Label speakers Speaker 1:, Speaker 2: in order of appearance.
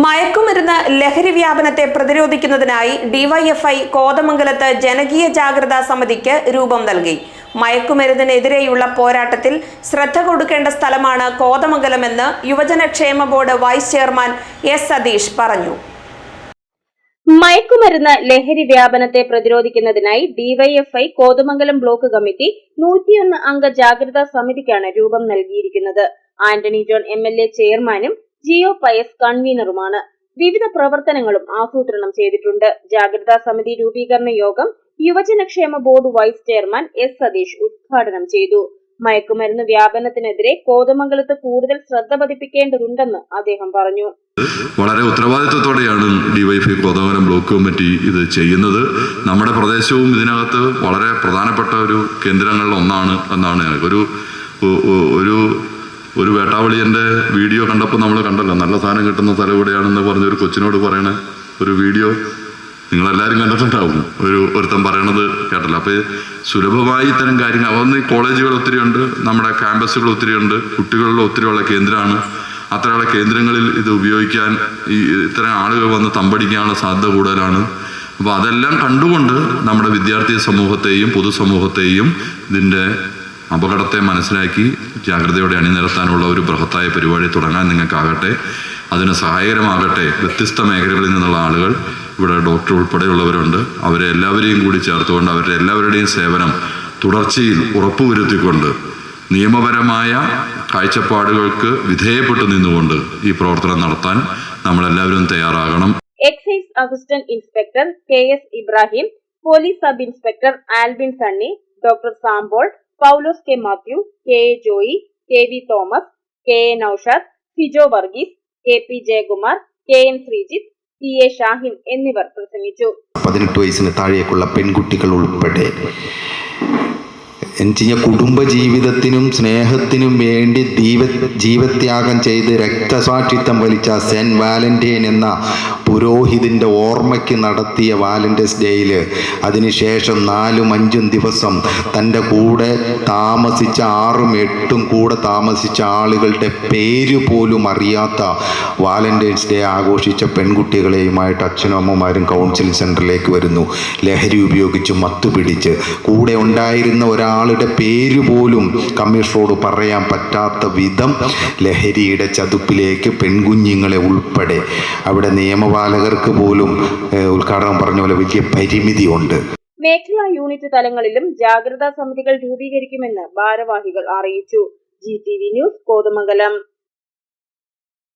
Speaker 1: മയക്കുമരുന്ന് ലഹരി വ്യാപനത്തെ പ്രതിരോധിക്കുന്നതിനായി ഡിവൈഎഫ്ഐ കോതമംഗലത്ത് ജനകീയ ജാഗ്രതാ സമിതിക്ക് രൂപം നൽകി. മയക്കുമരുന്നിനെതിരെയുള്ള പോരാട്ടത്തിൽ ശ്രദ്ധ കൊടുക്കേണ്ട സ്ഥലമാണ് കോതമംഗലമെന്ന് യുവജനക്ഷേമ board vice chairman S Satheesh പറഞ്ഞു.
Speaker 2: മയക്കുമരുന്ന് ലഹരി വ്യാപനത്തെ പ്രതിരോധിക്കുന്നതിനായി ഡിവൈഎഫ്ഐ കോതമംഗലം ബ്ലോക്ക് കമ്മിറ്റി നൂറ്റിയൊന്ന് അംഗ ജാഗ്രതാ സമിതിക്കാണ് രൂപം നൽകിയിരിക്കുന്നത്. Antony John M L A ചെയർമാനും ജിയോ പയസ് കൺവീനറുമാണ്. വിവിധ പ്രവർത്തനങ്ങളും ആസൂത്രണം ചെയ്തിട്ടുണ്ട്. ജാഗ്രതാ സമിതി രൂപീകരണ യോഗം യുവജനക്ഷേമ board vice chairman S Satheesh ഉദ്ഘാടനം ചെയ്തു. മയക്കുമരുന്ന് വ്യാപനത്തിനെതിരെ കോതമംഗലത്ത് കൂടുതൽ ശ്രദ്ധ പതിപ്പിക്കേണ്ടതുണ്ടെന്ന് അദ്ദേഹം പറഞ്ഞു.
Speaker 3: വളരെ ഉത്തരവാദിത്വത്തോടെയാണ് ഡിവൈഫൈ കോതമംഗലം ബ്ലോക്ക് കമ്മിറ്റി ഇത് ചെയ്യുന്നത്. നമ്മുടെ പ്രദേശവും ഇതിനകത്ത് വളരെ പ്രധാനപ്പെട്ട ഒരു കേന്ദ്രങ്ങളിൽ ഒന്നാണ് എന്നാണ് ഒരു ഒരു ഒരു വേട്ടാവളിയന്റെ വീഡിയോ കണ്ടപ്പോൾ നമ്മൾ കണ്ടല്ലോ നല്ല സാധനം കിട്ടുന്ന സ്ഥലം ഇവിടെയാണെന്ന് പറഞ്ഞ ഒരു കൊച്ചിനോട് പറയണ ഒരു വീഡിയോ നിങ്ങളെല്ലാവരും കണ്ടിട്ടുണ്ടാവും. ഒരു ഒരുത്തൻ പറയണത് കേട്ടല്ലോ. അപ്പോൾ സുലഭമായി ഇത്തരം കാര്യങ്ങൾ അതൊന്ന് കോളേജുകൾ ഒത്തിരിയുണ്ട് നമ്മുടെ ക്യാമ്പസുകൾ ഒത്തിരിയുണ്ട് കുട്ടികളുടെ ഒത്തിരിയുള്ള കേന്ദ്രമാണ്. അത്രയുള്ള കേന്ദ്രങ്ങളിൽ ഇത് ഉപയോഗിക്കാൻ ഈ ഇത്തരം ആളുകൾ വന്ന് തമ്പടിക്കാനുള്ള സാധ്യത കൂടുതലാണ്. അപ്പോൾ അതെല്ലാം കണ്ടുകൊണ്ട് നമ്മുടെ വിദ്യാർത്ഥി സമൂഹത്തെയും പൊതുസമൂഹത്തെയും ഇതിന്റെ അപകടത്തെ മനസ്സിലാക്കി ജാഗ്രതയോടെ അണിനിരത്താനുള്ള ഒരു ബൃഹത്തായ പരിപാടി തുടങ്ങാൻ നിങ്ങൾക്കാകട്ടെ. അതിന് സഹായകരമാകട്ടെ. വ്യത്യസ്ത മേഖലകളിൽ നിന്നുള്ള ആളുകൾ ഇവിടെ ഡോക്ടർ ഉൾപ്പെടെയുള്ളവരുണ്ട്. അവരെ എല്ലാവരെയും കൂടി ചേർത്തുകൊണ്ട് അവരുടെ എല്ലാവരുടെയും സേവനം തുടർച്ചയിൽ ഉറപ്പുവരുത്തിക്കൊണ്ട് നിയമപരമായ കാഴ്ചപ്പാടുകൾക്ക് വിധേയപ്പെട്ടു നിന്നുകൊണ്ട് ഈ പ്രവർത്തനം നടത്താൻ നമ്മളെല്ലാവരും തയ്യാറാകണം.
Speaker 2: Excise assistant inspector K S Ibrahim police sub inspector Albin Sunny doctor Sampaul Paulose K Mathew K A Joy K V Thomas K A Noushad Fijo Varghese K P Jayakumar K N Sreejith T A Shahin എന്നിവർ പ്രസംഗിച്ചു.
Speaker 4: പതിനെട്ട് വയസ്സിന് താഴേക്കുള്ള പെൺകുട്ടികൾ ഉൾപ്പെടെ എന്നുവെച്ചാൽ കുടുംബ ജീവിതത്തിനും സ്നേഹത്തിനും വേണ്ടി ദീപ ജീവത്യാഗം ചെയ്ത് രക്തസാക്ഷിത്വം വലിച്ച സെന്റ് വാലന്റൈൻ എന്ന പുരോഹിതിന്റെ ഓർമ്മയ്ക്ക് നടത്തിയ വാലന്റൈൻസ് ഡേയിൽ അതിനുശേഷം നാലും അഞ്ചും ദിവസം തന്റെ കൂടെ താമസിച്ച ആറും എട്ടും കൂടെ താമസിച്ച ആളുകളുടെ പേര് പോലും അറിയാത്ത വാലന്റൈൻസ് ഡേ ആഘോഷിച്ച പെൺകുട്ടികളെയുമായിട്ട് അച്ഛനും അമ്മമാരും കൗൺസിലിംഗ് സെന്ററിലേക്ക് വരുന്നു. ലഹരി ഉപയോഗിച്ച് മത്തുപിടിച്ച് കൂടെ ഉണ്ടായിരുന്ന ഒരാളുടെ പേര് പോലും കമ്മീഷണറോട് പറയാൻ പറ്റാത്ത വിധം ലഹരിയുടെ ചതുപ്പിലേക്ക് പെൺകുഞ്ഞുങ്ങളെ ഉൾപ്പെടെ. അവിടെ നിയമപാലകർക്ക് പോലും ഉദ്ഘാടനം പറഞ്ഞ പോലെ വലിയ പരിമിതിയുണ്ട്.
Speaker 2: മേഖലാ യൂണിറ്റ് തലങ്ങളിലും ജാഗ്രതാ സമിതികൾ രൂപീകരിക്കുമെന്ന് ഭാരവാഹികൾ അറിയിച്ചു. G T V news Kothamangalam.